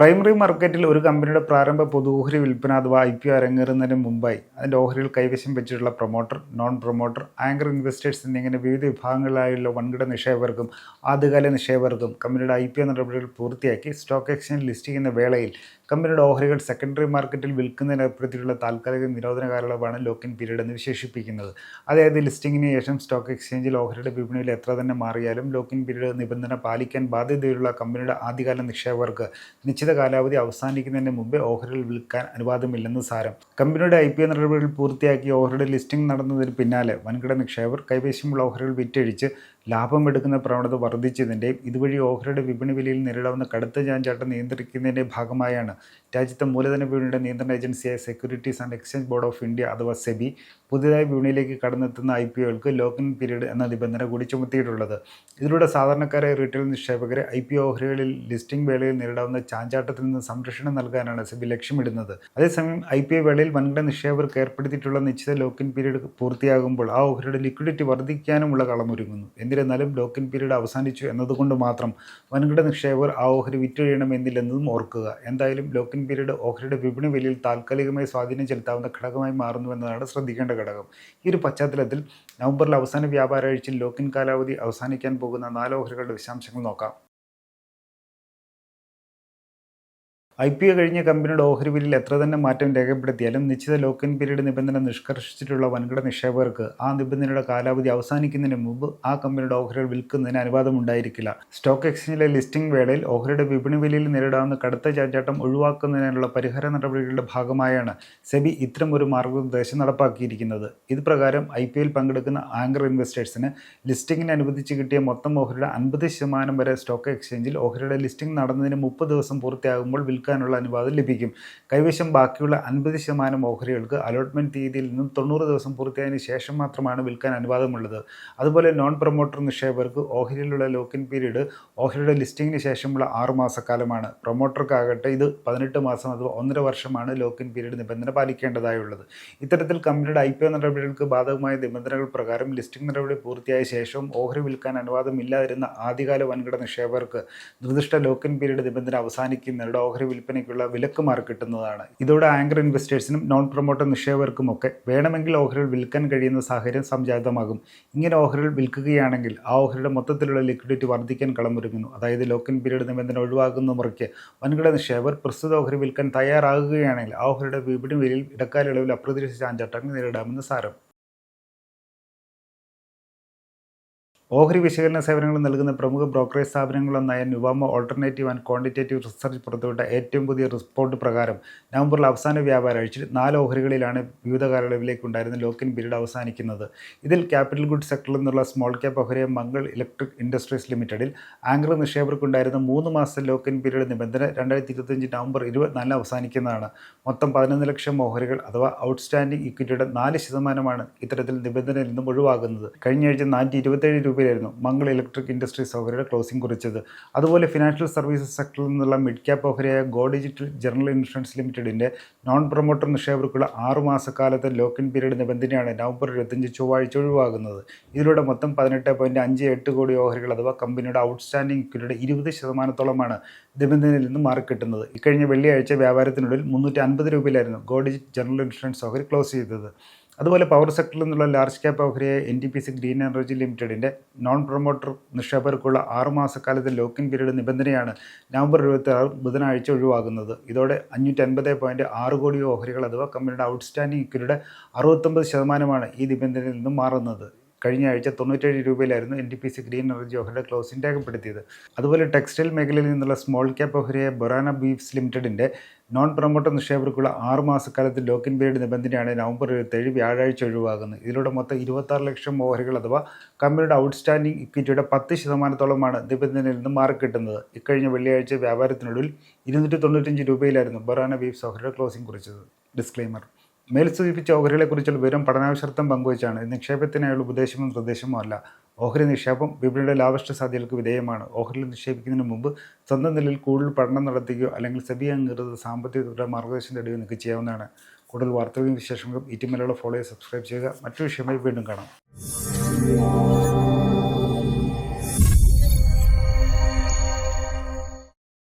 Primary മാർക്കറ്റിൽ ഒരു കമ്പനിയുടെ പ്രാരംഭ പൊതു ഓഹരി വിൽപ്പന അഥവാ ഐ പി ഒ അരങ്ങേറുന്നതിന് മുമ്പായി. അതിന്റെ ഓഹരികൾ കൈവശം വെച്ചിട്ടുള്ള promoter non promoter anchor investors എന്നിങ്ങനെ വിവിധ വിഭാഗങ്ങളിലായുള്ള വൻകിട നിക്ഷേപകർക്കും ആദ്യകാല നിക്ഷേപകർക്കും കമ്പനിയുടെ ഐ പി ഒ നടപടികൾ പൂർത്തിയാക്കി. സ്റ്റോക്ക് എക്സ്ചേഞ്ച് ലിസ്റ്റ് ചെയ്യുന്ന വേളയിൽ കമ്പനിയുടെ ഓഹരികൾ സെക്കൻഡറി മാർക്കറ്റിൽ വിൽക്കുന്നതിന് ഏർപ്പെടുത്തിയിട്ടുള്ള താൽക്കാലിക നിരോധന കാലയളവാണ് ലോക്കിൻ പീരീഡ് എന്ന് വിശേഷിപ്പിക്കുന്നത്. അതായത് ലിസ്റ്റിംഗിന് ശേഷം സ്റ്റോക്ക് എക്സ്ചേഞ്ചിൽ ഓഹരിയുടെ വിപണിയിൽ എത്ര തന്നെ മാറിയാലും ലോക്കിൻ പീരീഡ് നിബന്ധന പാലിക്കാൻ ബാധ്യതയുള്ള കമ്പനിയുടെ ആദ്യകാല നിക്ഷേപകർക്ക് നിശ്ചിത കാലാവധി അവസാനിക്കുന്നതിന് മുമ്പേ ഓഹരികൾ വിൽക്കാൻ അനുവാദമില്ലെന്ന് സാരം. കമ്പനിയുടെ ഐ പി ഒ നടപടികൾ പൂർത്തിയാക്കി ഓഹരിയുടെ ലിസ്റ്റിംഗ് നടന്നതിന് പിന്നാലെ വൻകിട നിക്ഷേപർ കൈവശമുള്ള ഓഹരികൾ വിറ്റഴിച്ച് ലാഭമെടുക്കുന്ന പ്രവണത വർദ്ധിച്ചതിന്റെയും ഇതുവഴി ഓഹരിയുടെ വിപണി വിലയിൽ നേരിടാവുന്ന കടുത്ത ചാഞ്ചാട്ടം നിയന്ത്രിക്കുന്നതിന്റെ ഭാഗമായാണ് രാജ്യത്തെ മൂലധന വിപണിയുടെ നിയന്ത്രണ ഏജൻസിയായ securities and exchange board of India അഥവാ സെബി പുതിയതായി വിപണിയിലേക്ക് കടന്നെത്തുന്ന ഐ പി ഒകൾക്ക് ഇൻ പീരീഡ് എന്ന നിബന്ധന കൂടി ചുമത്തിയിട്ടുള്ളത്. ഇതിലൂടെ സാധാരണക്കാരായ റീറ്റെയിൽ നിക്ഷേപകരെ ഐ പി ഓഹരികളിൽ ലിസ്റ്റിംഗ് വേളയിൽ നേരിടാവുന്ന ചാഞ്ചാട്ടത്തിൽ നിന്ന് സംരക്ഷണം നൽകാനാണ് സെബി ലക്ഷ്യമിടുന്നത്. അതേസമയം ഐ പി ഒ വേളയിൽ വൻകിട നിക്ഷേപകർക്ക് ഏർപ്പെടുത്തിയിട്ടുള്ള നിശ്ചിത ലോക്ക് ഇൻ പീരീഡ് പൂർത്തിയാകുമ്പോൾ ആ ഓഹരിയുടെ ലിക്വിഡിറ്റി വർദ്ധിക്കാനുമുള്ള കളമൊരുങ്ങുന്നു. എന്നിരുന്നാലും ലോക്ക് ഇൻ പീരീഡ് അവസാനിച്ചു എന്നതുകൊണ്ട് മാത്രം വൻകിട നിക്ഷേപകർ ആ ഓഹരി വിറ്റൊഴിയണമെന്നില്ലെന്നതും ഓർക്കുക. എന്തായാലും ലോക്കിൻ പീരീഡ് ഓഹരിയുടെ വിപണി വിലയിൽ താൽക്കാലികമായി സ്വാധീനം ചെലുത്താവുന്ന ഘടകമായി മാറുന്നുവെന്നതാണ് ശ്രദ്ധിക്കേണ്ട ഘടകം. ഈ ഒരു പശ്ചാത്തലത്തിൽ നവംബറിൽ അവസാന വ്യാപാരാഴ്ചയിൽ ലോക്കിൻ കാലാവധി അവസാനിക്കാൻ പോകുന്ന നാല് ഓഹരികളുടെ വിശദാംശങ്ങൾ നോക്കാം. ഐ പി ഒ കഴിഞ്ഞ കമ്പനിയുടെ ഓഹരി വിലയിൽ എത്ര തന്നെ മാറ്റം രേഖപ്പെടുത്തിയാലും നിശ്ചിത ലോക്കിൻ പീരീഡ് നിബന്ധന നിഷ്കർഷിച്ചിട്ടുള്ള വൻകിട നിക്ഷേപകർക്ക് ആ നിബന്ധനയുടെ കാലാവധി അവസാനിക്കുന്നതിന് മുമ്പ് ആ കമ്പനിയുടെ ഓഹരികൾ വിൽക്കുന്നതിന് അനുവാദം ഉണ്ടായിരിക്കില്ല സ്റ്റോക്ക് എക്സ്ചേഞ്ചിലെ ലിസ്റ്റിംഗ് വേളയിൽ ഓഹരിയുടെ വിപണി വിലയിൽ നേരിടാവുന്ന കടുത്ത ചാഞ്ചാട്ടം ഒഴിവാക്കുന്നതിനുള്ള പരിഹാര നടപടികളുടെ ഭാഗമായാണ് സെബി ഇത്തരം ഒരു മാർഗനിർദ്ദേശം നടപ്പാക്കിയിരിക്കുന്നത്. ഇത് പ്രകാരം ഐ പി എൽ പങ്കെടുക്കുന്ന ആങ്കർ ഇൻവെസ്റ്റേഴ്സിന് ലിസ്റ്റിംഗിന് അനുവദിച്ച് കിട്ടിയ മൊത്തം ഓഹരിയുടെ അൻപത് ശതമാനം വരെ സ്റ്റോക്ക് എക്സ്ചേഞ്ചിൽ ഓഹരിയുടെ ലിസ്റ്റിംഗ് നടന്നതിന് മുപ്പത് ദിവസം പൂർത്തിയാകുമ്പോൾ വിൽക്കാനുള്ള അനുവാദം ലഭിക്കും. കൈവശം ബാക്കിയുള്ള അൻപത് ശതമാനം ഓഹരികൾക്ക് അലോട്ട്മെന്റ് തീയതിയിൽ നിന്നും തൊണ്ണൂറ് ദിവസം പൂർത്തിയായതിനു ശേഷം മാത്രമാണ് വിൽക്കാൻ അനുവാദമുള്ളത്. അതുപോലെ നോൺ പ്രൊമോട്ടർ നിക്ഷേപകർക്ക് ഓഹരിയിലുള്ള ലോക്കിൻ പീരീഡ് ഓഹരിയുടെ ലിസ്റ്റിംഗിന് ശേഷമുള്ള ആറ് മാസക്കാലമാണ്. പ്രൊമോട്ടർക്കാകട്ടെ ഇത് പതിനെട്ട് മാസം അഥവാ ഒന്നര വർഷമാണ് ലോക്കിൻ പീരീഡ് നിബന്ധന പാലിക്കേണ്ടതായുള്ളത്. ഇത്തരത്തിൽ കമ്പനിയുടെ ഐ പി ഒ നടപടികൾക്ക് ബാധകമായ നിബന്ധനകൾ പ്രകാരം ലിസ്റ്റിംഗ് നടപടി പൂർത്തിയായ ശേഷം ഓഹരി വിൽക്കാൻ അനുവാദമില്ലാതിരുന്ന ആദ്യകാല വൻകിട നിക്ഷേപകർക്ക് നിർദ്ദിഷ്ട ലോക്കിൻ പീരീഡ് നിബന്ധന അവസാനിക്കുന്നവരുടെ ഓഹരി വിൽപ്പനയ്ക്കുള്ള വിലക്ക് മാറി കിട്ടുന്നതാണ്. ഇതോടെ ആങ്കർ ഇൻവെസ്റ്റേഴ്സിനും നോൺ പ്രൊമോട്ടർ നിക്ഷേപകർക്കുമൊക്കെ വേണമെങ്കിൽ ഓഹരികൾ വിൽക്കാൻ കഴിയുന്ന സാഹചര്യം സംജാതമാകും. ഇങ്ങനെ ഓഹരികൾ വിൽക്കുകയാണെങ്കിൽ ആ ഓഹരിയുടെ മൊത്തത്തിലുള്ള ലിക്വിഡിറ്റി വർദ്ധിക്കാൻ കളമൊരുങ്ങുന്നു. അതായത് ലോക്കിൻ പീരീഡ് നിബന്ധന ഒഴിവാക്കുന്ന മുറയ്ക്ക് വൻകിട നിക്ഷേപകർ പ്രസ്തുത ഓഹരി വിൽക്കാൻ തയ്യാറാകുകയാണെങ്കിൽ ആ ഓഹരിയുടെ വിപണി വിലയിൽ ഇടക്കാലയളവിൽ അപ്രതീക്ഷിച്ച ചാഞ്ചാട്ടങ്ങൾ നേരിടാമെന്ന് സാരം. ഓഹരി വിശകലന സേവനങ്ങൾ നൽകുന്ന പ്രമുഖ brokerage സ്ഥാപനങ്ങളൊന്നായ Nuvama alternative and quantitative research പുറത്തുവിട്ട ഏറ്റവും പുതിയ റിപ്പോർട്ട് പ്രകാരം നവംബറിൽ അവസാന വ്യാപാരാഴ്ചയിൽ നാല് ഓഹരികളിലാണ് വിവിധ കാലയളവിലേക്ക് ഉണ്ടായിരുന്ന ലോക്കിൻ പീരീഡ് അവസാനിക്കുന്നത്. ഇതിൽ ക്യാപിറ്റൽ ഗുഡ് സെക്ടറിൽ നിന്നുള്ള സ്മോൾ ക്യാപ്പ് ഓഹരിയ മംഗൾ ഇലക്ട്രിക് ഇൻഡസ്ട്രീസ് ലിമിറ്റഡിൽ ആംഗ്ലർ നിക്ഷേപകർക്കുണ്ടായിരുന്ന മൂന്ന് മാസത്തെ ലോക്കിൻ പീരീഡ് നിബന്ധന രണ്ടായിരത്തി ഇരുപത്തഞ്ച് നവംബർ ഇരുപത്തിനാലിന് അവസാനിക്കുന്നതാണ്. മൊത്തം പതിനൊന്ന് ലക്ഷം ഓഹരികൾ അഥവാ ഔട്ട്സ്റ്റാൻഡിംഗ് ഇക്വിറ്റിയുടെ നാല് ശതമാനമാണ് ഇത്തരത്തിൽ നിബന്ധനയിൽ നിന്നും ഒഴിവാകുന്നത്. കഴിഞ്ഞ ആഴ്ച നാനൂറ്റി ഇരുപത്തേഴ് രൂപയിലായിരുന്നു മംഗൾ ഇലക്ട്രിക് ഇൻഡസ്ട്രീസ് ഓഹരിയുടെ ക്ലോസിംഗ് കുറിച്ചത്. അതുപോലെ ഫിനാൻഷ്യൽ സർവീസസ് സെക്ടറിൽ നിന്നുള്ള മിഡ് ക്യാപ്പ് ഓഹരിയായ ഗോ ഡിജിറ്റൽ ജനറൽ ഇൻഷുറൻസ് ലിമിറ്റഡിന്റെ നോൺ പ്രൊമോട്ടർ നിക്ഷേപകർക്കുള്ള ആറുമാസക്കാലത്തെ ലോക്ക് ഇൻ പീരീഡ് നിബന്ധനയാണ് നവംബർ ഇരുപത്തഞ്ച് ചൊവ്വാഴ്ച ഒഴിവാകുന്നത്. ഇതിലൂടെ മൊത്തം പതിനെട്ട് പോയിന്റ് അഞ്ച് എട്ട് കോടി ഓഹരികൾ അഥവാ കമ്പനിയുടെ ഔട്ട്സ്റ്റാൻഡിംഗ് ഇക്വിറ്റിയുടെ ഇരുപത് ശതമാനത്തോളമാണ് നിബന്ധനയിൽ നിന്ന് മാറിക്കിട്ടുന്നത്. ഇക്കഴിഞ്ഞ വെള്ളിയാഴ്ച വ്യാപാരത്തിനുള്ളിൽ മുന്നൂറ്റി അൻപത് രൂപയിലായിരുന്നു ഗോ ഡിജിറ്റ് ജനറൽ ഇൻഷുറൻസ് ഓഹരി ക്ലോസ് ചെയ്തത്. അതുപോലെ പവർ സെക്ടറിൽ നിന്നുള്ള large cap ഓഹരിയായ N T P C green energy ലിമിറ്റഡിന്റെ നോൺ പ്രൊമോട്ടർ നിക്ഷേപകർക്കുള്ള ആറുമാസക്കാലത്തെ ലോക്കിൻ പീരീഡ് നിബന്ധനയാണ് നവംബർ ഇരുപത്തി ആറ് ബുധനാഴ്ച ഒഴിവാകുന്നത്. ഇതോടെ അഞ്ഞൂറ്റി അൻപത് പോയിന്റ് ആറ് കോടി ഓഹരികൾ അഥവാ കമ്പനിയുടെ ഔട്ട്സ്റ്റാൻഡിംഗ് ഇക്വിറ്റിയുടെ അറുപത്തൊമ്പത് ശതമാനമാണ് ഈ നിബന്ധനയിൽ നിന്നും മാറുന്നത്. കഴിഞ്ഞ ആഴ്ച തൊണ്ണൂറ്റേഴ് രൂപയിലായിരുന്നു N D P C green energy ഓഹരിയുടെ closing രേഖപ്പെടുത്തിയത് അതുപോലെ ടെക്സ്റ്റൈൽ മേഖലയിൽ നിന്നുള്ള സ്മോൾ ക്യാപ്പ് ഓഹരിയായ ബൊറാന ബീഫ്സ് ലിമിറ്റഡിന്റെ നോൺ പ്രൊമോട്ടർ നിക്ഷേപകർക്കുള്ള ആറ് മാസക്കാലത്ത് ലോക്കിൻ പീരീഡ് നിബന്ധനയാണ് നവംബർ ഇരുപത്തേഴ് വ്യാഴാഴ്ച ഒഴിവാകുന്നത്. ഇതിലൂടെ മൊത്തം ഇരുപത്താറ് ലക്ഷം ഓഹരികൾ അഥവാ കമ്പനിയുടെ ഔട്ട്സ്റ്റാൻഡിംഗ് ഇക്വിറ്റിയുടെ പത്ത് ശതമാനത്തോളമാണ് നിബന്ധനയിൽ നിന്ന് മാറിക്കിട്ടുന്നത് ഇക്കഴിഞ്ഞ വെള്ളിയാഴ്ച വ്യാപാരത്തിനുള്ളിൽ ഇരുന്നൂറ്റി തൊണ്ണൂറ്റഞ്ച് രൂപയിലായിരുന്നു ബൊറാന ബീഫ്സ് ഓഹരിയുടെ ക്ലോസിംഗ് കുറിച്ചത്. ഡിസ്ക്ലെയിമർ മേൽ സൂചിപ്പിച്ച ഓഹരികളെക്കുറിച്ചുള്ള വിവരം പഠനാവശ്യർത്ഥം പങ്കുവച്ചാണ്. നിക്ഷേപത്തിനായുള്ള ഉപദേശമോ നിർദ്ദേശമോ അല്ല. ഓഹരി നിക്ഷേപം വിപണിയുടെ ലാഭഷ്ട സാധ്യതകൾക്ക് വിധേയമാണ്. ഓഹരിയിൽ നിക്ഷേപിക്കുന്നതിന് മുമ്പ് സ്വന്തം നിലയിൽ കൂടുതൽ പഠനം നടത്തുകയോ അല്ലെങ്കിൽ സെബി അംഗീകൃത സാമ്പത്തിക മാർഗദർശനം തേടുകയോ നിങ്ങൾക്ക് ചെയ്യാവുന്നതാണ്. കൂടുതൽ വാർത്തകളും വിശേഷങ്ങളും ടി ഫോളോ സബ്സ്ക്രൈബ് ചെയ്യുക. മറ്റു വിഷയമായി വീണ്ടും കാണാം.